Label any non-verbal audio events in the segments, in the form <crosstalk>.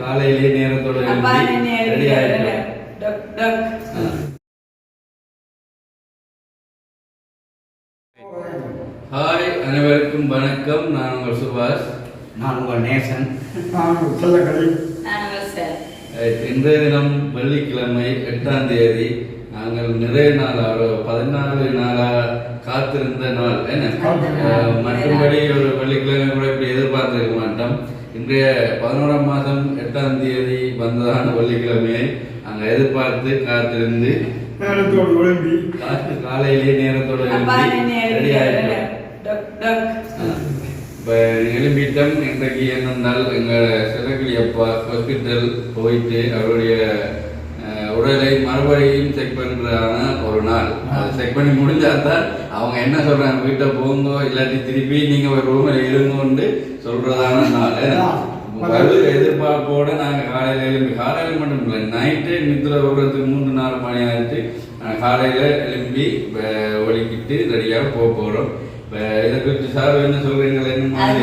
காலையிலேயே நேரத்தோட ready. Hi அனைவருக்கும் வணக்கம். நான் உங்கள் சுபாஷ். நான் உங்கள் நேசன். இன்றைய தினம் வெள்ளிக்கிழமை எட்டாம் தேதி நாங்கள் நிறைய நாள் ஒரு பதினாலு நாளா காத்திருந்த நாள் என்ன? மற்றபடி ஒரு வெள்ளிக்கிழமை கூட இப்படி எதிர்பார்த்திருக்க மாட்டோம். இன்றைய பதினோராம் மாதம் எட்டாம் தேதி வந்ததான வெள்ளிக்கிழமையை நாங்கள் எதிர்பார்த்து காத்திருந்து நேரத்தோடு காலையிலேயே நேரத்தோட அப்பா எழும்பி நின்னு ரெடி எழுதிட்டாரு. ஆயிட்டோம். டக், டக். இப்போ எழுப்பிட்டம் இன்றைக்கு என்னென்றால் எங்கள் சிறகிளி அப்பா ஹாஸ்பிட்டல் போயிட்டு அவருடைய அஹ், உடலை மறுபடியும் செக் பண்ணுறதான ஒரு நாள். அது செக் பண்ணி முடிஞ்சால் தான் அவங்க என்ன சொல்கிறாங்க வீட்டை போங்கோ இல்லாட்டி திருப்பி நீங்கள் ஒரு ரூமில் இருங்கோன்னு சொல்கிறதான நாள். எதிர்பார்ப்போட நாங்கள் காலையில் எழும்பி காலையில் மட்டும் இல்லை நைட்டு நித்திர விடுறதுக்கு மூன்று நாலு மணி ஆயிடுச்சு காலையில் எழும்பி அஹ், ஒலிக்கிட்டு ரெடியாக போக போகிறோம் இப்போ இதை குறித்து சார் என்ன சொல்கிறீங்களா என்ன அது மாதிரி?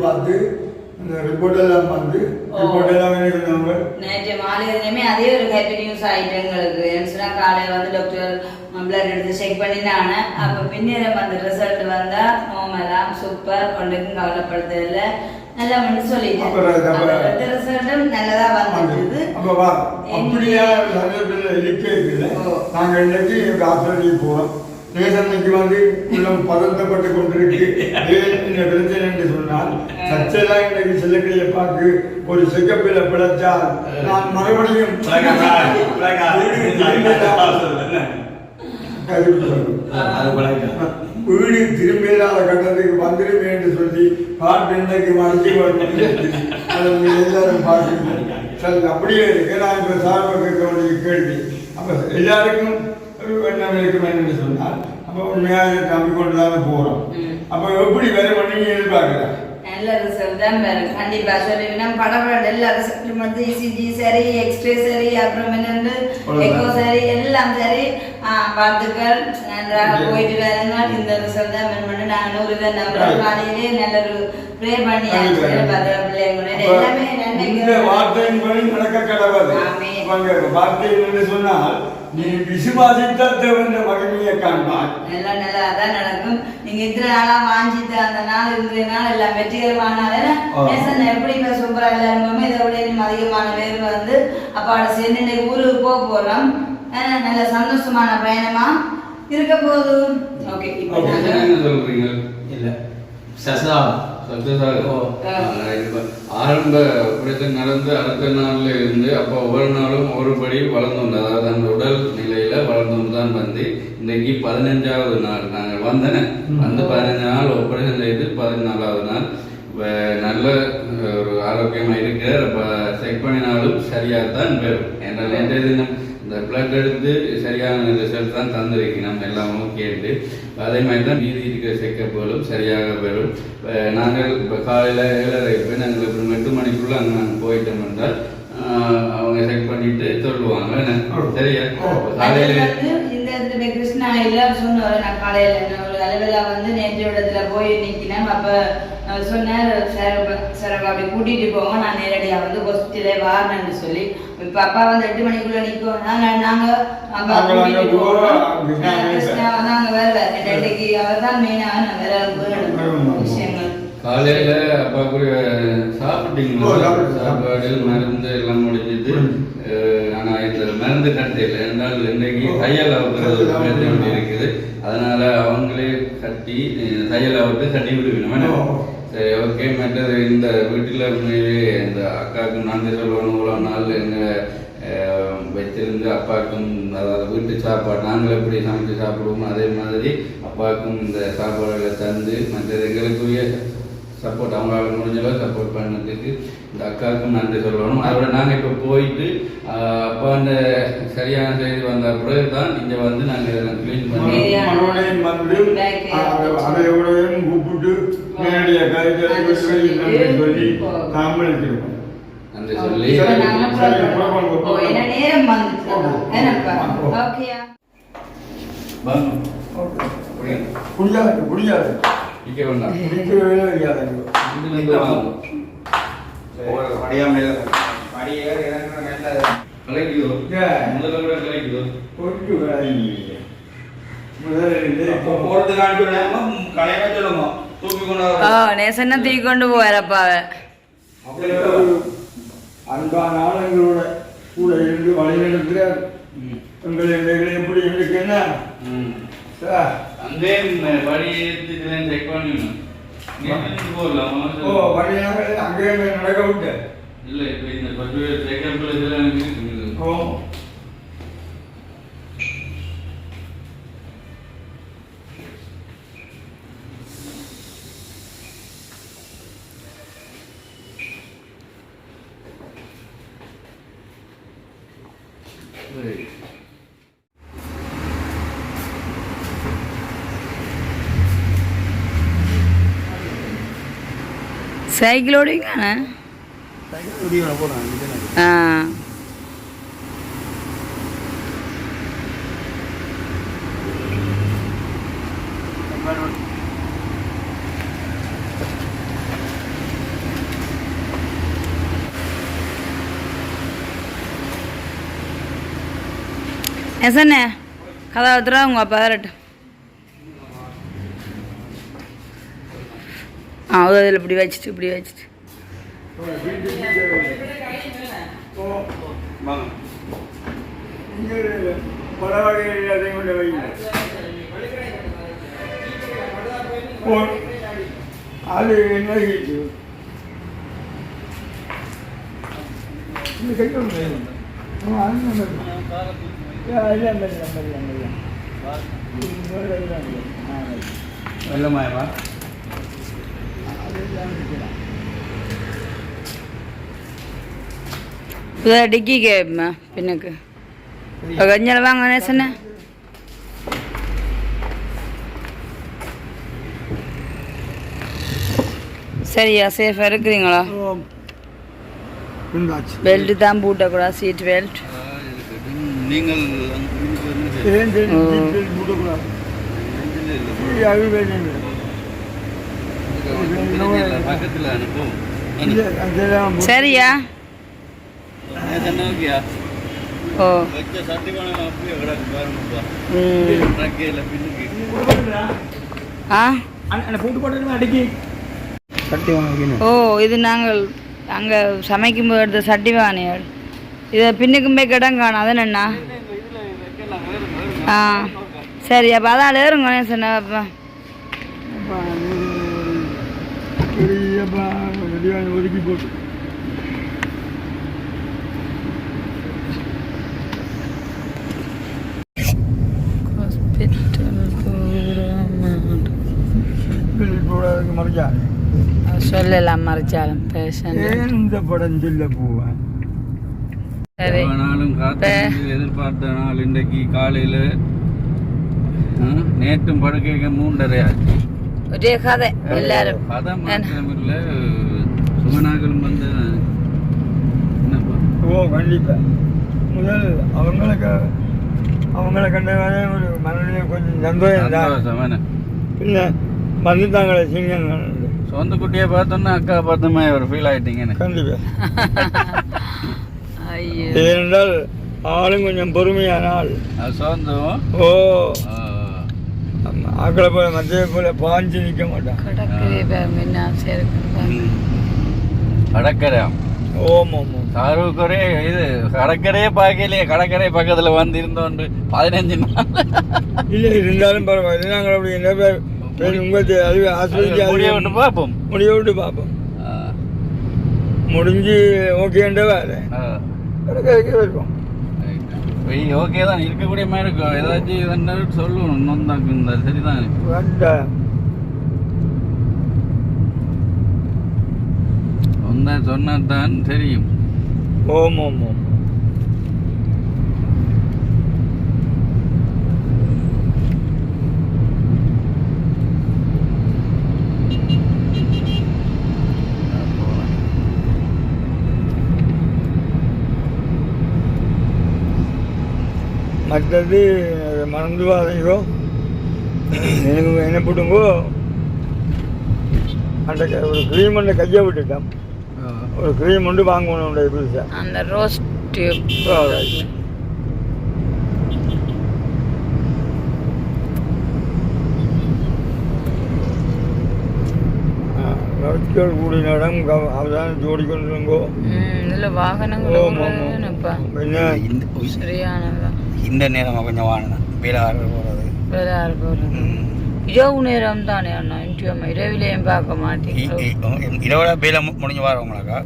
பார்த்து எல்லாம் வந்து ஓ. ரிப்போர்ட் எல்லாம் என்ன சொன்னாங்க. நேற்று மாலை வரையுமே அதே ஒரு ஹாப்பி நியூஸ் ஆயிட்டு எங்களுக்கு. ஏன்னு சொன்னா காலையில வந்து டாக்டர் பிளட் எடுத்து செக் பண்ணினாங்க. அப்ப பின்னேறம் அந்த ரிசல்ட் வந்தா நோமெல்லாம் சூப்பர் ஒன்றுக்கும் கவலைப்படுறது இல்ல நல்லா வந்து சொல்லிட்டேன் அப்புறம் இது அப்புறம் அந்த ரிசல்ட்டும் நல்லதா வந்துருக்குது அப்ப வா. அப்படியா? நிறைய பேர் எண்ணிக்கை ஓ. நாங்க இன்னைக்கு எங்க ஆசிரியர் போறோம் நேசன்னைக்கு வந்து உள்ளம் பதந்தப்பட்டு கொண்டிருக்கு. இந்த பிரச்சனை என்று சொன்னால் சச்செல்லாம் இன்னைக்கு செல்லக்கிளியை பார்த்து ஒரு செக்கப்பில பிழைச்சால் நான் மறுபடியும் வீடு திரும்பியதால கட்டத்துக்கு வந்துருமே என்று சொல்லி பாட்டு இன்னைக்கு மறைச்சு எல்லாரும் பார்த்துருக்கோம் சரி அப்படியே இருக்கு நான் இப்போ சார்பை கேட்க வேண்டிய கேள்வி. அப்போ எல்லாருக்கும் ஒரு எண்ணம் இருக்கும் என்று சொன்னால் அப்போ உண்மையாக நம்பிக்கொண்டு தானே போகிறோம். அப்போ எப்படி வேற பண்ணி எதிர்பார்க்குறேன் நல்ல ரிசல்ட் தான் வரும் கண்டிப்பா சொல்லுவேன் படப்பட எல்லா ரிசல்ட்டும் வந்து இசிஜி சரி எக்ஸ்ரே சரி அப்புறம் என்னண்டு எக்கோ சரி எல்லாம் சரி ஆ, வாழ்த்துக்கள் நன்றாக போயிட்டு வரங்கள் இந்த ரிசல்ட் தான் பண்ணி நாங்கள் நூறு பேர் நம்புறோம் காலையிலே நல்ல ஒரு ப்ரே எல்லாமே இந்த வார்த்தையின் படி நடக்க கடவுள் ஆமென். அவங்க வார்த்தை என்று சொன்னால் நீ விசுவாசித்தால் தேவன் மகிமையை காண்பாய். எல்லாம் நல்லா தான் நடக்கும். நீங்க இத்தனை நாளா வாஞ்சிட்டு அந்த நாள் இன்றைய நாள் எல்லாம் வெற்றிகரமான எப்படி இப்ப சூப்பரா எல்லாருமே இதை விட அதிகமான பேர் வந்து அப்பாவோட சேர்ந்து இன்னைக்கு ஊருக்கு போக போறோம். நல்ல சந்தோஷமான பயணமா இருக்க போகுது. ஓகே இப்போ இல்லை. சசா. ஆரம்ப பிரச்சனை நடந்து அடுத்த நாள்ல இருந்து அப்போ ஒவ்வொரு நாளும் ஒரு படி வளர்ந்து அதாவது அந்த உடல் நிலையில வளர்ந்து தான் வந்து இன்னைக்கு பதினஞ்சாவது நாள். நாங்கள் வந்தன. வந்து பதினஞ்சு நாள் ஆப்ரேஷன் செய்து பதினாலாவது நாள். நல்ல ஒரு ஆரோக்கியமா இருக்கிற செக் பண்ணினாலும் சரியாக தான் பெறும் என்ற தினம் இந்த பிளட் எடுத்து சரியான ரிசல்ட் தான் தந்திருக்கணும் எல்லாமும் கேட்டு. அதே மாதிரி தான் மீதி இருக்கிற செக்கப்புகளும் சரியாக பெறும் இப்ப நாங்கள் இப்போ காலையில் ஏழரை போய் நாங்கள் இப்போ எட்டு மணிக்குள்ளே அங்கே நாங்கள் போயிட்டோம் என்றால் அவங்க செக் பண்ணிட்டு சொல்லுவாங்க? சரியா? காலையில இந்த இடத்துல கிருஷ்ணா எல்லாம் சொன்னாரு. நான் காலையில ஒரு அளவில் வந்து நேற்று இடத்துல போய் நிற்கினேன் அப்ப சொன்னார் சார் சார் அப்படி கூட்டிட்டு போங்க நான் நேரடியா வந்து ஹாஸ்பிட்டலே வாரேன்னு சொல்லி இப்ப அப்பா வந்து எட்டு மணிக்குள்ள நிற்கும் நாங்க நாங்க அப்பா நாங்க கூட்டிட்டு அங்க போவோம் போவோம். கிருஷ்ணா கிருஷ்ணா வந்து அங்க வருவார். இன்னைக்கு அவர் தான் மெயினாக நான் வேற விஷயங்கள். காலையில அப்பா கூட ஓ, சாப்பிட்டீங்களா சாப்பிட்டு- சாப்பாடு மருந்து எல்லாம் முடிஞ்சிட்டு அஹ், ஆனா இந்த மருந்து கட்டையில் என்றால் இன்னைக்கு தையல் அவுக்கிறது இருக்குது அதனால அவங்களே கட்டி தையல் அவுட்டு கட்டி? ஓ. சரி ஓகே மற்றது இந்த வீட்டில் உண்மையிலே இந்த அக்காவுக்கு நன்றி சொல்லணும் இவ்வளோ நாள் எங்கள் வச்சிருந்து அப்பாவுக்கும் அதாவது வீட்டு சாப்பாடு நாங்கள் எப்படி சமைச்சு சாப்பிடுவோமோ அதே மாதிரி அப்பாவுக்கும் இந்த சாப்பாடுகளை தந்து மற்றது எங்களுக்குரிய சப்போர்ட் அவங்களால முடிஞ்சளவு சப்போர்ட் பண்ணதுக்கு இந்த அக்காவுக்கும் நன்றி சொல்லணும். அதோட நாங்கள் இப்போ போயிட்டு அப்பா அந்த சரியான செய்தி வந்த பிறகு தான் இங்கே வந்து நாங்கள் இதெல்லாம் க்ளீன் பண்ணி சரியா. மறுபடியும் வந்து அதையோடையும் கூப்பிட்டு நேரடியாக கருத்து சொல்லி சொல்லி எனக்கு. இதுல இருந்து வாங்க. கலைக்குதோ? ஏன்? முதல்ல கூட கலைக்குதோ? கொண்டு ஓ நேசன்னா தூக்கி கொண்டு ஒரு அன்பான ஆளுங்களோட கூட இருந்து வழிநடத்துகிறார். எங்களை எங்களை எப்படி ம். சார் அங்கே வழி ஏற்றி செக் பண்ணணும் போடலாம் ஓ வழியாக அங்கேயே நடக்க விட்டு இல்ல இப்ப இந்த பத்து பேர் செகண்ட் பிளேஸ்ல எனக்கு இருக்குது ஓ. சைக்கிள் ஓடிக்கான ஆ. எசண்ணே கதை ஒருத்தரா உங்கள் அப்பா வரட்டும் அதில் இப்படி வச்சுட்டு இப்படி வச்சுட்டு. ஓ அது என்ன ஹீட்டு இந்த கைக்கு ஒன்று ஆ அது நம்பர் இல்லை நம்பர் நம்பர் நம்பர் வெள்ளமாயவா இப்போ டிக்கி கேட்பா பின்னுக்கு கொஞ்சம் வாங்க நேசண்ணே சரியா சேஃபாக இருக்கிறீங்களா இருந்தாச்சு பெல்ட் தான் பூட்டக்கூடாது சீட் பெல்ட் ஆ, இருக்கட்டும். நீங்கள் அங்க இருந்து வந்து சரி. ஏன் தெரியும் ஓ. ட்ரக்கையில் பின்னுக்கு. ஆ? ஓ இது நாங்கள் அங்கே சமைக்கும் போது எடுத்த சட்டி வாணியாள் இதை பின்னுக்கும் போய் கிடம் காணும். அது என்னண்ணா ஆ. சரி அப்போ அதான் ஏறுங்க நேசண்ணா அப்போ பெரியப்பா போடாதுக்கு மறைச்சா சொல்லலாம் மறைச்சாலும் பேஷண்ட் ஏன் இந்த படம் சொல்ல போவேன் சரி நாளும் காத்து எதிர்பார்த்த நாள் இன்றைக்கு காலையில நேற்றும் படுக்கைக்கு மூன்றரை ஆச்சு. ஒரே கதை எல்லாரும். பதம் மாத்திரம் இல்ல சுமனாக்களும் வந்து என்னப்பா? ஓ கண்டிப்பா. முதல் அவங்களுக்கு அவங்கள கண்டதானே ஒரு மனநிலை கொஞ்சம் சந்தோஷம் தான்? இல்லை வந்துட்டாங்களே சிங்கங்கள் சொந்த குட்டியை பார்த்தோன்னா அக்கா பார்த்த மாதிரி ஒரு ஃபீல் ஆயிட்டீங்கன்னு கண்டிப்பா. <laughs> ஐயோ. ஏனென்றால் ஆளும் கொஞ்சம் பொறுமையான ஆள் சொந்தம் ஓ. ஆக்களை போல மத்திய போல பாஞ்சு நிற்க மாட்டான். கடற்கரை ஓம் ஓம் ஒரே இது கடற்கரையே பார்க்கலையே கடற்கரை பக்கத்துல வந்து இருந்தோண்டு பதினஞ்சு நாள். இல்லை இருந்தாலும் பரவாயில்ல. நாங்கள் அப்படி என்ன பேர் உங்களுக்கு அது அது முடிய விட்டு பார்ப்போம். முடிய விட்டு பார்ப்போம். முடிஞ்சு ஓகேன்ற. கிடைக்க வைப்போம் வெய் ஓகே தான். இருக்கக்கூடிய மாதிரி இருக்கும் ஏதாச்சும் சொல்லணும் இன்னும் தான் சரிதான் வேண்டாம் சொன்னா தான் தெரியும். ஓம் ஓம் ஓம். மற்றது மறந்து வாதைங்கோ எனக்கு என்ன போட்டுங்கோ? அந்த ஒரு கிரீம் ஒன்று கையை விட்டுட்டோம் ஒரு க்ரீம் ஒன்று வாங்கணும் புதுசாக அந்த ரோஸ் டியூப். ரவுச்சிகள் கூடின இடம் அவதான் ஜோடி கொண்டுங்கோ இதுல வாகனங்கள் என்ன? இந்த சரியானதுதான் இந்த நேரம் கொஞ்சம் வாங்கினேன் வேலை போகிறது வேற போறது. இரவு நேரம் தானே அண்ணா இன்டியோமா இரவிலையும் பார்க்க மாட்டேங்க இரவோட வேலை முடிஞ்சு வரவங்களாக்கா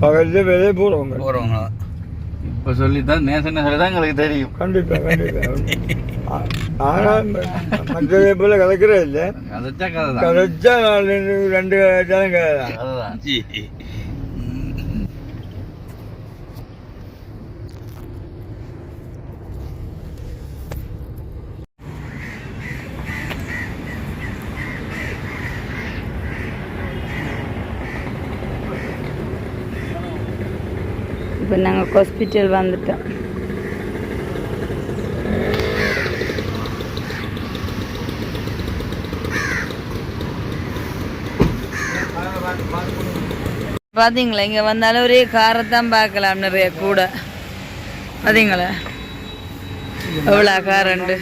பகலில் வெளியே போகிறவங்க போகிறவங்க இப்போ சொல்லித்தான் நேசன் சொல்லி தான் எங்களுக்கு தெரியும் கண்டிப்பாக கண்டிப்பாக ஆனால் மற்றதை போல கலக்கிறே இல்லை அதைத்தான் கதை தான் கதைச்சா ரெண்டு கதைச்சாலும் கதை அதுதான் இப்போ நாங்கள் ஹாஸ்பிட்டல் வந்துட்டோம். பார்த்தீங்களா இங்கே வந்தாலும் ஒரே காரை தான் பார்க்கலாம் நிறைய கூட. பார்த்தீங்களா எவ்வளோ காரண்டு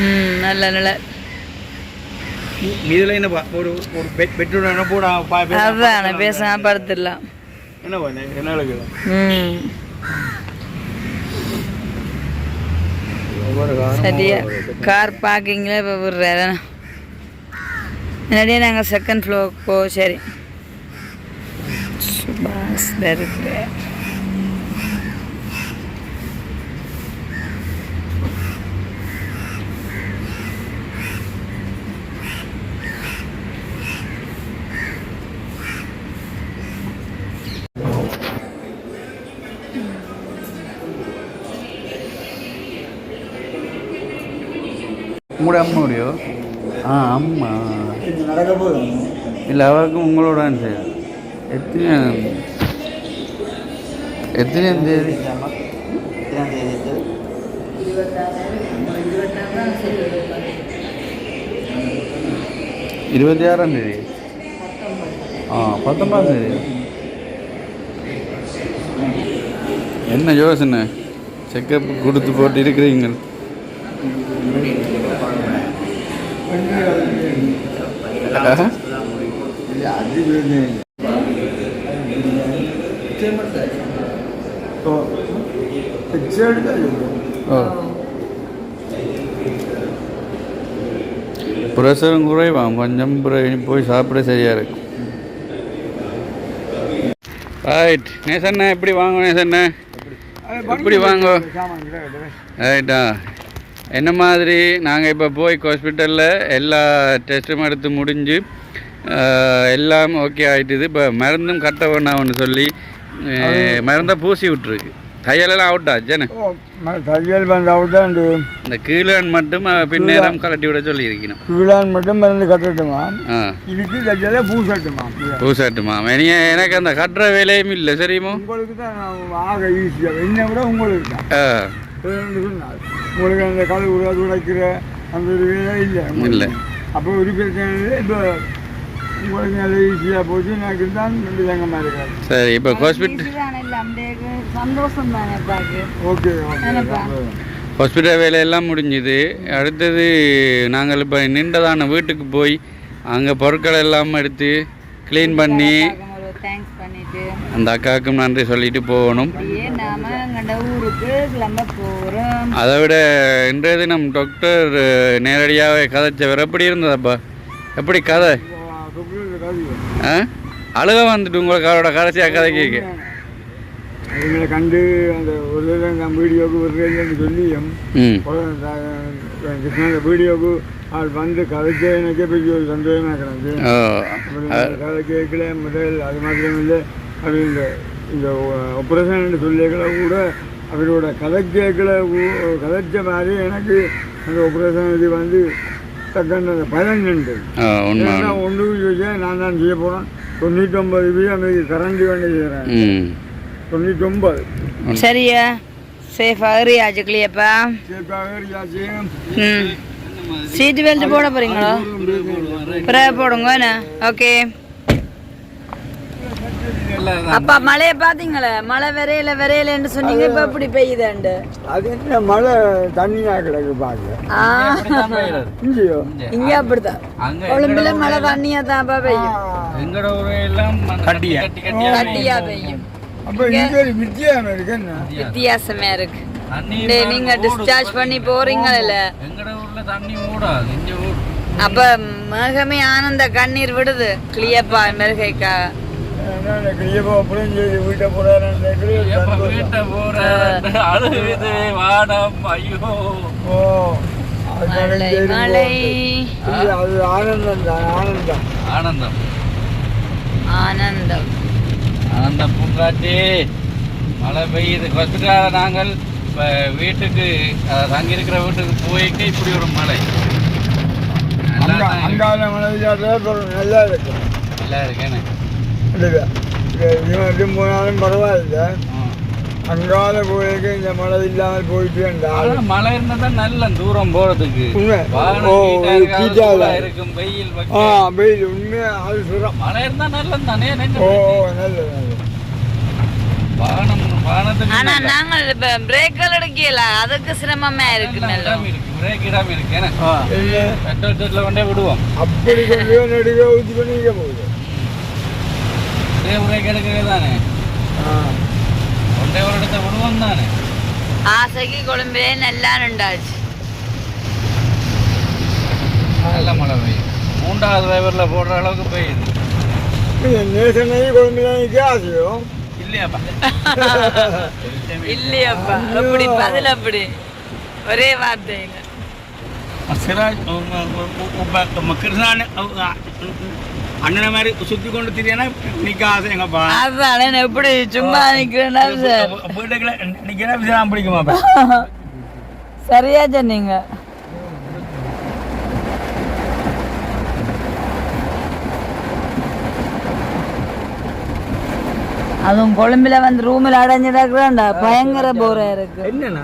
ம் நல்ல நல்ல இதில் என்ன ஒரு பெட்ரோல் என்ன போட அதான் பேசாம படுத்துடலாம். என்ன பண்ண? என்ன சரியா. கார் பார்க்கிங்கில் இப்போ விடுறாரு முன்னாடியே நாங்கள் செகண்ட் ஃப்ளோர் போ சரி. சுபாஷ் இருக்கு உங்களோட அம்மாவுடையோ ஆ அம்மா இல்லை அவருக்கும் உங்களோட சார் எத்தனை எத்தனையாம் தேதி? இருபத்தி ஆறாம் தேதி. ஆ பத்தொன்பதாம் தேதி. என்ன யோசனை? செக்கப் கொடுத்து போட்டு இருக்கிறீங்க பிரசரம் குறைவான் கொஞ்சம் போய் சாப்பிட சரியாக இருக்கும். ரைட் நேசண்ணா எப்படி வாங்க நேசண்ணா? எப்படி வாங்க? ரைட்டா என்ன மாதிரி நாங்கள் இப்போ போய் ஹாஸ்பிட்டலில் எல்லா டெஸ்ட்டும் எடுத்து முடிஞ்சு எல்லாம் ஓகே ஆகிட்டுது இப்போ மருந்தும் கட்ட வேணாம்னு சொல்லி மருந்தை பூசி விட்ருக்கு கையெல்லாம் அவுட் ஆச்சுன்னு தையல் வந்து அவுட்டான் இந்த கீழன் மட்டும் பின்னேரம் கலட்டி விட சொல்லி இருக்கணும் கீழான் மட்டும் மருந்து கட்டட்டுமா? இதுக்கு தையலே பூசட்டுமா? பூசாட்டுமா இனி எனக்கு அந்த கட்டுற வேலையும் இல்லை சரியுமோ உங்களுக்கு தான் ஆக ஈஸியாக என்ன விட உங்களுக்கு சொன்னால், உங்களுக்கு அந்த கல் உருவாது உடைக்கிற அந்த வேலை இல்லை. இல்லை. அப்போ ஒரு பிரச்சனை இப்போ உங்களுக்கு நல்ல ஈஸியாக போச்சு எனக்கு தான் ரெண்டு தங்கமாக இருக்காது சரி இப்போ ஹாஸ்பிட்டல் சந்தோஷம் தானே பாக்கு ஓகே? ஓகே. ஹாஸ்பிட்டல் வேலையெல்லாம் முடிஞ்சுது. அடுத்தது நாங்கள் இப்போ நின்றதான வீட்டுக்கு போய் அங்கே பொருட்கள் எல்லாம் எடுத்து க்ளீன் பண்ணி அந்த அக்காவுக்கும் நன்றி சொல்லிட்டு போகணும். நாம எங்கட ஊருக்கு கிளம்ப போறோம். அதை விட இன்றைய தினம் டாக்டர் நேரடியாகவே கதைச்சவர் எப்படி இருந்ததப்பா எப்படி கதை? ஆ? அழுக வந்துட்டு உங்களுக்கு அவரோட கடைசியாக கதை கேட்க. எங்களை கண்டு அந்த ஒரு நான் வீடியோவுக்கு வருகிறேன்னு சொல்லியும் கிருஷ்ணன் வீடியோவுக்கு ஆள் வந்து கதைச்சே எனக்கே பெரிய ஒரு சந்தோஷமாக கிடந்து கதை கேட்கல முதல் அது மாத்திரம் இல்லை. அது இந்த ஆப்ரேஷன் சொல்லிக்கல கூட அவரோட கதை கேட்கல ஊ- கதைச்ச மாதிரி எனக்கு அந்த ஆப்ரேஷன் இது வந்து தக்கன பலன் உண்டு. ஆ உண்மை ஏன்னா ஒன்று யோசிச்சா நான் தான் செய்ய போகிறேன் தொண்ணூற்றொம்பது வீதம் அன்றைக்கி கரண்டி வண்டி செய்கிறேன் ம். தொண்ணூற்றொம்பது சரியா? சேஃபாக ரியாஜுக்கலையப்பா சேஃபாக யாச்சும் ம். சீட் பெல்ட் போட போறீங்களா? பிறகு போடுங்க என்ன? ஓகே. அப்பா மழையை பாத்தீங்களே மழை விரையில விரையிலன்னு சொன்னீங்க இப்ப எப்படி பெய்யுதாண்டு அது என்ன மழை தண்ணியா கிடக்கு பாக்க ஆ, இல்லையோ இங்க அப்படித்தான். அங்க கொழும்புல மழை தண்ணியா தான்ப்பா பெய்யும். எங்கட ஊரே எல்லாம் அந்த கட்டியா. பெய்யும். அப்ப இங்க வித்தியாசம் இருக்கு வித்தியாசமே. நீங்க டிஸ்சார்ஜ் பண்ணி போறீங்கல்ல எங்கட ஊர்ல தண்ணி மூடாது இந்த ஊர் அப்ப மேகமே ஆனந்த கண்ணீர் விடுது. கிளியப்பா மெருகைக்கா. ஆனந்தம் தான் ஆனந்தம். ஆனந்தம். ஆனந்தம். ஆனந்த பூங்காற்றே மழை பெய்யுது. கொத்துக்காக நாங்கள் இப்போ வீட்டுக்கு தங்கியிருக்கிற வீட்டுக்கு போய்க்கு இப்படி ஒரு மழை நல்லா இருக்கு. நல்லா இருக்கேன்னு. இல்லையா இவன் போனாலும் பரவாயில்ல. அங்கால போயிருக்கு இந்த மழை இல்லாமல் போயிட்டு மழை இருந்தா தான் நல்ல தூரம் போறதுக்கு. இல்ல. இருக்கும் வெயில் ஆ. வெயில் உண்மையா அது சுரம் மழை இருந்தா நல்லது தானே ஓ நல்லது வாகனம் வாகனத்துக்கு ஆனா நல்ல- நாங்கள் இப்ப பிரேக்கல் எடுக்கல அதுக்கு சிரமமா இருக்கு நல்ல மெல்லும் இடம் இருக்கு பிரேக் இடம் இருக்கு ஏன்னா என்ன பெட்ரோல் செட்ல கொண்டே விடுவோம். அப்படி நடுக ஊற்றி பண்ணிக்க போகுது ஒரே பிரேக் எடுக்கிறது தானே ஆ ஒன்றே ஒரு இடத்த விடுவோம் தானே நல்ல மழை பெய்யும் மூன்றாவது டிரைவர்ல போடுற அளவுக்கு பெய்யுது. நேசனை குழம்புலாம் கேசியோ இல்லையாப்பா. இல்லையப்பா. அப்படி பதில் அப்படி. ஒரே வார்த்தையில. சிராஜ் கிருஷ்ணான் அண்ணனை மாதிரி சுத்தி கொண்டு திரியனா நிக்க ஆசை எங்கப்பா அதான் நான் எப்படி சும்மா நிக்கிறேன்னா சார். வீட்டுக்குள்ள நிக்கிறா விசாரம் பிடிக்குமாப்பா <laughs> சரியா சொன்னீங்க. அதுவும் கொழும்புல வந்து ரூமில் அடைஞ்சிடாக்குறாண்டா பயங்கர போரா இருக்கு. என்னண்ணா?